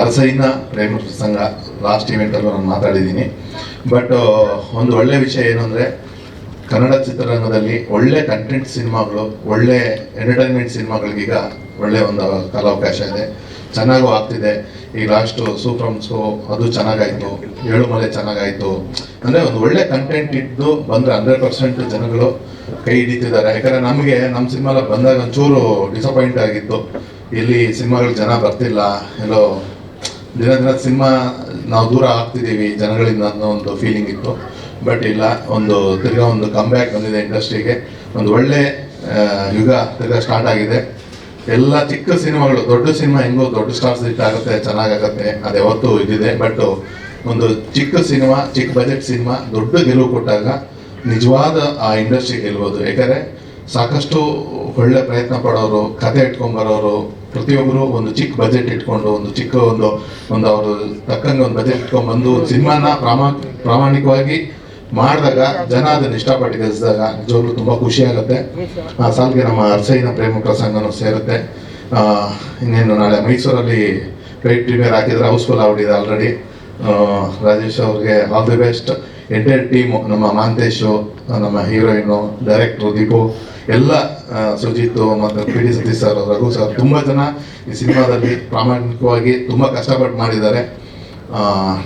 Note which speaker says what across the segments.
Speaker 1: ಅರಸೈನ ಪ್ರೇಮ ಸಂಘ ಲಾಸ್ಟ್ ಇವೆಂಟಲ್ಲೂ ನಾನು ಮಾತಾಡಿದ್ದೀನಿ. ಬಟ್ ಒಂದು ಒಳ್ಳೆ ವಿಷಯ ಏನು ಕನ್ನಡ ಚಿತ್ರರಂಗದಲ್ಲಿ ಒಳ್ಳೆ ಕಂಟೆಂಟ್ ಸಿನಿಮಾಗಳು, ಒಳ್ಳೆ ಎಂಟರ್ಟೈನ್ಮೆಂಟ್ ಸಿನಿಮಾಗಳಿಗೀಗ ಒಳ್ಳೆ ಒಂದು ಕಾಲಾವಕಾಶ ಇದೆ. ಚೆನ್ನಾಗೂ ಆಗ್ತಿದೆ. ಈ ಲಾಸ್ಟು ಸೂಪ್ರಮ್ಸು ಅದು ಚೆನ್ನಾಗಾಯಿತು. ಏಳುಮಲೆ ಚೆನ್ನಾಗಾಯಿತು. ಅಂದರೆ ಒಂದು ಒಳ್ಳೆ ಕಂಟೆಂಟ್ ಇದ್ದು ಬಂದರೆ ಹಂಡ್ರೆಡ್ ಪರ್ಸೆಂಟ್ ಜನಗಳು ಕೈ ಹಿಡಿತಿದ್ದಾರೆ. ಯಾಕಂದರೆ ನಮಗೆ ನಮ್ಮ ಸಿನಿಮಾ ಬಂದಾಗ ಒಂಚೂರು ಡಿಸಪಾಯಿಂಟ್ ಆಗಿತ್ತು. ಇಲ್ಲಿ ಸಿನಿಮಾಗಳು ಜನ ಬರ್ತಿಲ್ಲ. ಎಲ್ಲೋ ದಿನ ದಿನ ಸಿನಿಮಾ, ನಾವು ದೂರ ಆಗ್ತಿದ್ದೀವಿ, ಜನಗಳಿಂದ ಅನ್ನೋ ಒಂದು ಫೀಲಿಂಗ್ ಇತ್ತು. ಬಟ್ ಇಲ್ಲ, ಒಂದು ತಿರ್ಗಾ ಒಂದು ಕಮ್ಬ್ಯಾಕ್ ಬಂದಿದೆ ಇಂಡಸ್ಟ್ರಿಗೆ. ಒಂದು ಒಳ್ಳೆ ಯುಗ ತಿರ್ಗಾ ಸ್ಟಾರ್ಟ್ ಆಗಿದೆ. ಎಲ್ಲ ಚಿಕ್ಕ ಸಿನಿಮಾಗಳು, ದೊಡ್ಡ ಸಿನಿಮಾ ಹೆಂಗೋ ದೊಡ್ಡ ಸ್ಟಾರ್ಸ್ ಹಿಟ್ ಆಗುತ್ತೆ, ಚೆನ್ನಾಗಾಗತ್ತೆ, ಅದು ಯಾವತ್ತೂ ಇದಿದೆ. ಬಟ್ ಒಂದು ಚಿಕ್ಕ ಸಿನಿಮಾ, ಚಿಕ್ಕ ಬಜೆಟ್ ಸಿನಿಮಾ, ದೊಡ್ಡ ಗೆಲುವು ಕೊಟ್ಟಾಗ ನಿಜವಾದ ಆ ಇಂಡಸ್ಟ್ರಿ ಗೆಲ್ಬೋದು. ಯಾಕಂದರೆ ಸಾಕಷ್ಟು ಒಳ್ಳೆ ಪ್ರಯತ್ನ ಪಡೋರು, ಕತೆ ಇಟ್ಕೊಂಡ್ಬರೋರು ಪ್ರತಿಯೊಬ್ಬರು ಒಂದು ಚಿಕ್ಕ ಬಜೆಟ್ ಇಟ್ಕೊಂಡು, ಒಂದು ಚಿಕ್ಕ ಒಂದು ಒಂದು ಅವರು ತಕ್ಕಂಗೆ ಒಂದು ಬಜೆಟ್ ಇಟ್ಕೊಂಡು ಬಂದು ಸಿನಿಮಾನ ಪ್ರಾಮಾ, ಪ್ರಾಮಾಣಿಕವಾಗಿ ಮಾಡಿದಾಗ ಜನ ಅದನ್ನ ಇಷ್ಟಪಟ್ಟು ಗೆಲ್ಸಿದಾಗ ನಿಜವಾಗ್ಲೂ ತುಂಬ ಖುಷಿ ಆಗುತ್ತೆ. ಆ ಸಾಲಿಗೆ ನಮ್ಮ ಅರ್ಸೈನ ಪ್ರೇಮ ಪ್ರಸಂಗನೂ ಸೇರುತ್ತೆ. ಇನ್ನೇನು ನಾಳೆ ಮೈಸೂರಲ್ಲಿ ಪೇಟ್ ಪ್ರೀಮಿಯರ್ ಹಾಕಿದ್ರೆ ಹೌಸ್ಫುಲ್ ಆಗ್ಬಿಟ್ಟಿದೆ ಆಲ್ರೆಡಿ ರಾಜೇಶ್ ಅವ್ರಿಗೆ all the best entire team ನಮ್ಮ ಮಾಂತೇಶು, ನಮ್ಮ ಹೀರೋಯಿನು, ಡೈರೆಕ್ಟ್ರು ದೀಪು. ಎಲ್ಲ ಸುಜಿತ್ ಮತ್ತು P D Satish sir Raghu sir ತುಂಬ ಜನ ಈ ಸಿನಿಮಾದಲ್ಲಿ ಪ್ರಾಮಾಣಿಕವಾಗಿ ತುಂಬ ಕಷ್ಟಪಟ್ಟು ಮಾಡಿದ್ದಾರೆ.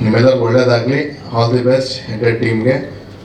Speaker 1: ನಿಮ್ಮೆಲ್ಲರಿಗೂ ಒಳ್ಳೆಯದಾಗಲಿ ಆಲ್ ದಿ ಬೆಸ್ಟ್ ಎಂಟೈರ್ ಟೀಮ್ಗೆ